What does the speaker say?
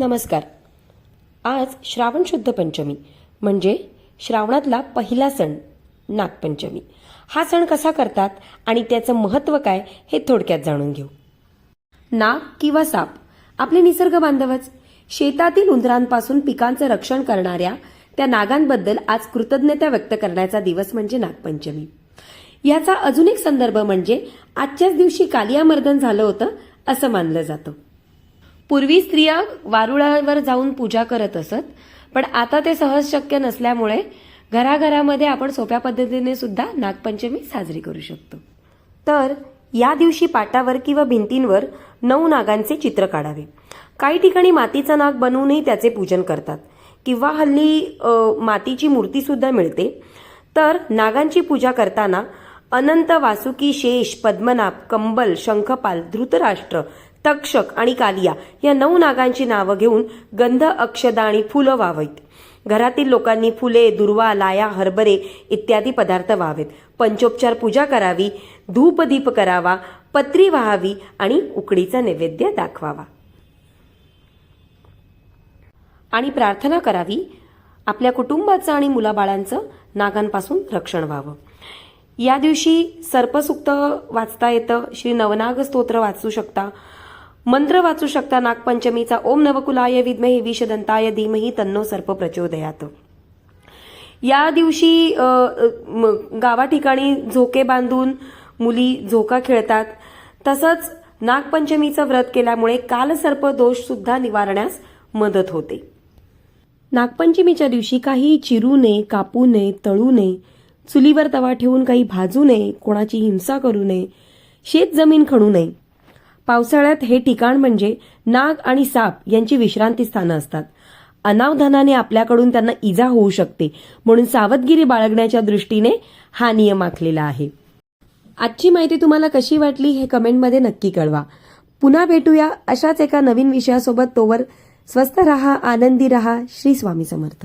नमस्कार. आज श्रावण शुद्ध पंचमी म्हणजे श्रावणातला पहिला सण नागपंचमी. हा सण कसा करतात आणि त्याचं महत्त्व काय हे थोडक्यात जाणून घेऊ. नाग किंवा साप आपले निसर्ग बांधवच. शेतातील उंदरांपासून पिकांचं रक्षण करणाऱ्या त्या नागांबद्दल आज कृतज्ञता व्यक्त करण्याचा दिवस म्हणजे नागपंचमी. याचा अजून एक संदर्भ म्हणजे आजच्याच दिवशी कालियामर्दन झालं होतं असं मानलं जातं. पूर्वी स्त्रिया वारुळावर जाऊन पूजा करत असत पण आता ते सहज शक्य नसल्यामुळे घराघरामध्ये आपण सोप्या पद्धतीने सुद्धा नागपंचमी साजरी करू शकतो. तर या दिवशी पाटावर किंवा भिंतींवर नऊ नागांचे चित्र काढावे. काही ठिकाणी मातीचा नाग बनवूनही त्याचे पूजन करतात किंवा हल्ली मातीची मूर्ती सुद्धा मिळते. तर नागांची पूजा करताना अनंत वासुकी शेष पद्मनाभ कंबल शंखपाल धृतराष्ट्र तक्षक आणि कालिया या नऊ नागांची नावं घेऊन गंध अक्षदा आणि फुलं व्हावीत घरातील लोकांनी फुले दुर्वा लाया हरभरे इत्यादी पदार्थ व्हावेत पंचोपचार पूजा करावी धूपदीप करावा पत्री व्हावी आणि उकडीचा नैवेद्य दाखवावा. आणि प्रार्थना करावी. आपल्या कुटुंबाचं आणि मुलाबाळांचं नागांपासून रक्षण व्हावं. या दिवशी सर्पसुक्त वाचता येतं. श्री नवनाग स्तोत्र वाचू शकता. मंत्र वाचू शकता नागपंचमीचा ओम नवकुलाय विद्महे विषदंताय धीमही तन्नो सर्प प्रचोदयात. या दिवशी गावा ठिकाणी गावाठिकाणी झोके बांधून मुली झोका खेळतात. तसंच नागपंचमीचं व्रत केल्यामुळे कालसर्प दोष सुद्धा निवारण्यास मदत होते. नागपंचमीच्या दिवशी काही चिरू नये कापू नये तळू नये चुलीवर तवा ठेवून काही भाजू नये कोणाची हिंसा करू नये शेत जमीन खणू नये. पावसाळ्यात हे ठिकाण म्हणजे नाग आणि साप यांची विश्रांती स्थानं असतात. अनावधानाने आपल्याकडून त्यांना इजा होऊ शकते म्हणून सावधगिरी बाळगण्याच्या दृष्टीने हा नियम आखलेला आहे. आजची माहिती तुम्हाला कशी वाटली हे कमेंटमध्ये नक्की कळवा. पुन्हा भेटूया अशाच एका नवीन विषयासोबत तोवर. स्वस्थ रहा आनंदी रहा. श्री स्वामी समर्थ.